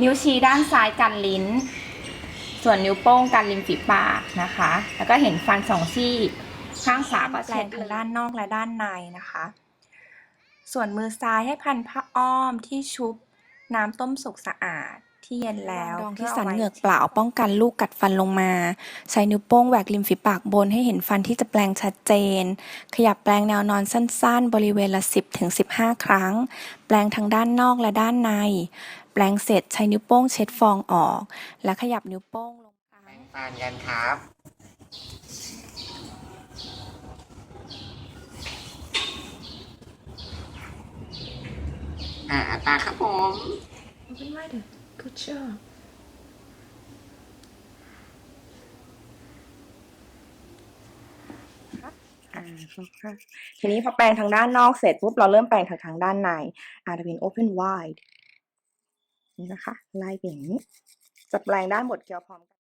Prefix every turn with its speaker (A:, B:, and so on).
A: นิ้วชี้ด้านซ้ายกันลิ้น ส่วนนิ้วโป้งกันริมฝีปากนะคะ แล้วก็เห็นฟันสองซี่ ข้างขวาก็เช็ด
B: ทางด้านนอกและด้านในนะคะ ส่วนมือซ้ายให้พันผ้าอ้อมที่ชุบน้ำต้มสุกสะอาด ที่เย็นแล้ว
C: รอง
B: พื่
C: ที่
B: อา
C: สัน
B: ไว้
C: เหงือกเปล่าป้องกันลูกกัดฟันลงมา ใช้นิ้วโป้งแหวกริมฝีปากบนให้เห็นฟันที่จะแปลงชัดเจน ขยับแปลงแนวนอนสั้น ๆ บริเวณละ 10ถึง15 ครั้ง แปลงทั้งด้านนอกและด้านใน แปลงเสร็จใช้นิ้วโป้งเช็ดฟองออก และขยับนิ้วโป้งลงครั้ง
D: แปรงฟันกันครับอ่าอัตราครับผม
A: Open wider good job
B: อ่าทีนี้พอแปลงทางด้านนอกเสร็จปุ๊บเราเริ่มแปลงทางทางด้านในอาจจะเป็น open wide นี่นะคะไล่เป็นอย่างนี้ จะแปลงด้านบทเกียวพร้อมกัน